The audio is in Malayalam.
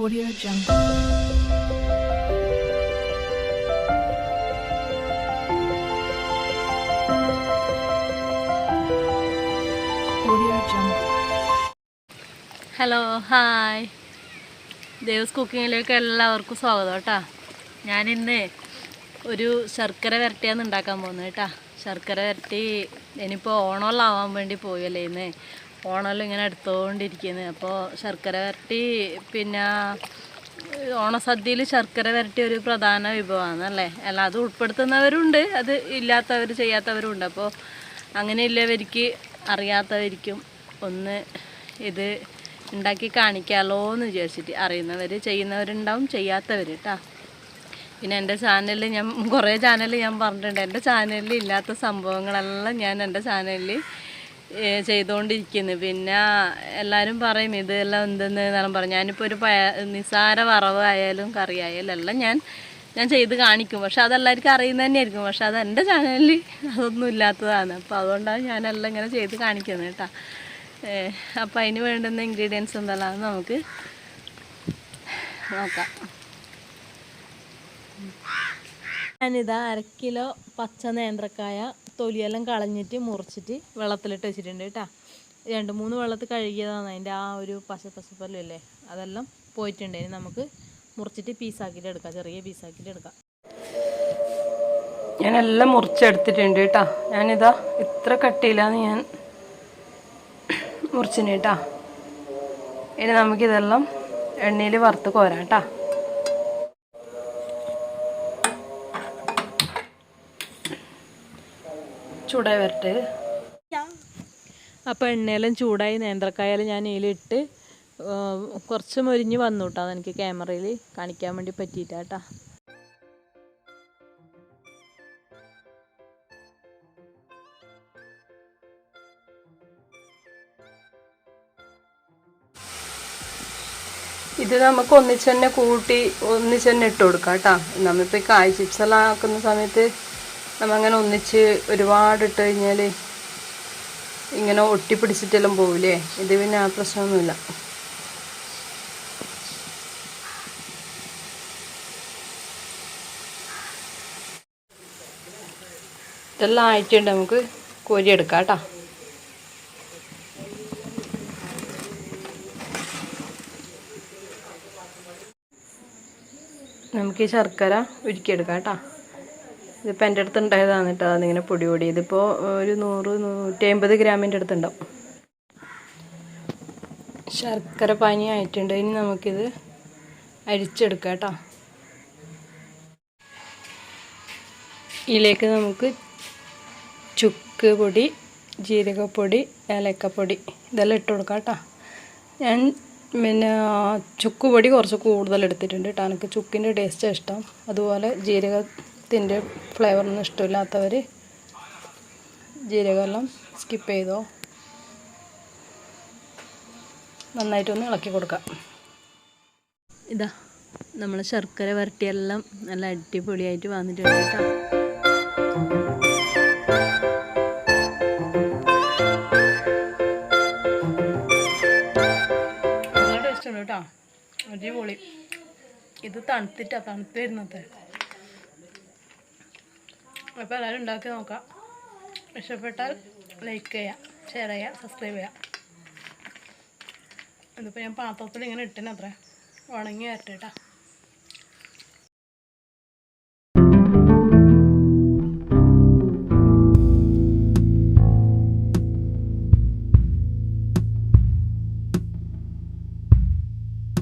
Audio Jungle. Hello hi Devas കുക്കിങ്ങിലേക്ക് എല്ലാവർക്കും സ്വാഗതം കേട്ടോ. ഞാനിന്ന് ഒരു ശർക്കര വരട്ടിയാണ് ഉണ്ടാക്കാൻ പോകുന്നത് കേട്ടോ. ശർക്കര വരട്ടി ഇനിയിപ്പോൾ ആവാൻ വേണ്ടി പോയല്ലേ ഇന്ന്. ഓണമെല്ലാം ഇങ്ങനെ എടുത്തുകൊണ്ടിരിക്കുന്നത് അപ്പോൾ ശർക്കര വരട്ടി പിന്നെ ഓണസദ്യയിൽ ശർക്കര വരട്ടി ഒരു പ്രധാന വിഭവമാണ് അല്ലേ അല്ല അത് ഉൾപ്പെടുത്തുന്നവരുണ്ട് അത് ഇല്ലാത്തവർ ചെയ്യാത്തവരുണ്ട്. അപ്പോൾ അങ്ങനെയുള്ളവർക്ക് അറിയാത്തവർക്കും ഒന്ന് ഇത് ഉണ്ടാക്കി കാണിക്കാമല്ലോ എന്ന് വിചാരിച്ചിട്ട് അറിയുന്നവർ ചെയ്യുന്നവരുണ്ടാവും ചെയ്യാത്തവർ കേട്ടോ പിന്നെ എന്റെ ചാനലിൽ ഞാൻ കുറേ ചാനലിൽ ഞാൻ പറഞ്ഞിട്ടുണ്ട്. എന്റെ ചാനലിൽ ഇല്ലാത്ത സംഭവങ്ങളെല്ലാം ഞാൻ എന്റെ ചാനലിൽ ചെയ്തുകൊണ്ടിരിക്കുന്നു പിന്നെ എല്ലാവരും പറയും ഇതെല്ലാം എന്തെന്ന് എന്നെല്ലാം പറയും. ഞാനിപ്പോൾ ഒരു പയ നിസാര വറവ് ആയാലും കറി ആയാലും എല്ലാം ഞാൻ ഞാൻ ചെയ്ത് കാണിക്കും. പക്ഷെ അതെല്ലാവർക്കും അറിയുന്നത് തന്നെയായിരിക്കും. പക്ഷെ അത് എന്റെ ചാനലിൽ അതൊന്നും ഇല്ലാത്തതാണ്. അപ്പോൾ അതുകൊണ്ടാണ് ഞാനെല്ലാം ഇങ്ങനെ ചെയ്ത് കാണിക്കുന്നത് കേട്ടോ. അപ്പോൾ അതിന് വേണ്ടുന്ന ഇൻഗ്രീഡിയൻസ് എന്തെല്ലാം നമുക്ക് നോക്കാം. ഞാനിതാ അര കിലോ പച്ച നേന്ത്രക്കായ തൊലിയെല്ലാം കളഞ്ഞിട്ട് മുറിച്ചിട്ട് വെള്ളത്തിലിട്ട് വെച്ചിട്ടുണ്ട് കേട്ടോ. രണ്ട് മൂന്ന് വെള്ളത്തിൽ കഴുകിയതാണ് അതിന്റെ ആ ഒരു പശ ഇല്ലേ അതെല്ലാം പോയിട്ടുണ്ട്. ഇനി നമുക്ക് മുറിച്ചിട്ട് പീസാക്കിയിട്ട് എടുക്കാം. ചെറിയ പീസാക്കിയിട്ട് എടുക്കാം. ഞാനെല്ലാം മുറിച്ചെടുത്തിട്ടുണ്ട് കേട്ടോ. ഞാനിതാ ഇത്ര കട്ടിയിലാണ് ഞാൻ മുറിച്ചിന് കേട്ടോ. ഇനി നമുക്കിതെല്ലാം എണ്ണയിൽ വറുത്ത് കോരാം കേട്ടോ. ചൂടായി വരട്ടെ. അപ്പോൾ എണ്ണയെല്ലാം ചൂടായി നേന്ത്രക്കായാലും ഞാൻ ഇതിലിട്ട് കുറച്ച് മൊരിഞ്ഞ് വന്നു കേട്ടോ അതെനിക്ക് ക്യാമറയിൽ കാണിക്കാൻ വേണ്ടി പറ്റിയിട്ടാ ഇത് നമുക്ക് ഒന്നിച്ച് തന്നെ കൂട്ടി ഒന്നിച്ച് തന്നെ ഇട്ട് കൊടുക്കാം കേട്ടോ. നമ്മളിപ്പോൾ ഈ കായ് ചിപ്സ് എല്ലാം ആക്കുന്ന സമയത്ത് നമ്മങ്ങനെ ഒന്നിച്ച് ഒരുപാട് ഇട്ട് കഴിഞ്ഞാൽ ഇങ്ങനെ ഒട്ടിപ്പിടിച്ചിട്ടെല്ലാം പോവില്ലേ? ഇത് പിന്നെ ആ പ്രശ്നമൊന്നുമില്ല. ഇതെല്ലാം ആയിട്ടുണ്ട്. നമുക്ക് കോരിയെടുക്കാം കേട്ടോ. നമുക്ക് ഈ ശർക്കര ഉരുക്കിയെടുക്കാം കേട്ടോ. ഇതിപ്പോൾ എന്റെ അടുത്ത് ഉണ്ടായതാണ് കേട്ടോ അതിങ്ങനെ പൊടി പൊടി. ഇതിപ്പോൾ ഒരു നൂറ് നൂറ്റി അമ്പത് ഗ്രാമിന്റെ അടുത്തുണ്ടാവും ശർക്കര പാനി ആയിട്ടുണ്ട്. ഇനി നമുക്കിത് അരിച്ചെടുക്കാം കേട്ടോ. ഇതിലേക്ക് നമുക്ക് ചുക്ക് പൊടി ജീരകപ്പൊടി ഏലക്കപ്പൊടി ഇതെല്ലാം ഇട്ട് കൊടുക്കാം കേട്ടോ. ഞാൻ പിന്നെ ചുക്ക് പൊടി കുറച്ച് കൂടുതൽ എടുത്തിട്ടുണ്ട് കേട്ടോ എനിക്ക് ചുക്കിന്റെ ടേസ്റ്റ് ഇഷ്ടം. അതുപോലെ ജീരകത്തിന്റെ ഫ്ലേവറൊന്നും ഇഷ്ടമില്ലാത്തവർ ജീരകമെല്ലാം സ്കിപ്പ് ചെയ്തോ. നന്നായിട്ടൊന്ന് ഇളക്കി കൊടുക്കാം. ഇതാ നമ്മൾ ശർക്കര വരട്ടിയെല്ലാം നല്ല അടിപൊളിയായിട്ട് വന്നിട്ടുണ്ട് കേട്ടോ. നല്ല ടേസ്റ്റ് ഉണ്ട് കേട്ടോ. അടിപൊളി. ഇത് തണുത്തിട്ടാ തണുത്ത് വരുന്നത്. അപ്പോൾ എല്ലാവരും ഉണ്ടാക്കി നോക്കാം. ഇഷ്ടപ്പെട്ടാൽ ലൈക്ക് ചെയ്യാം ഷെയർ ചെയ്യാം സബ്സ്ക്രൈബ് ചെയ്യാം. ഇതിപ്പോൾ ഞാൻ പാത്രത്തിൽ ഇങ്ങനെ ഇട്ടിന് അത്ര. ഉണങ്ങി വരട്ടെ കേട്ടോ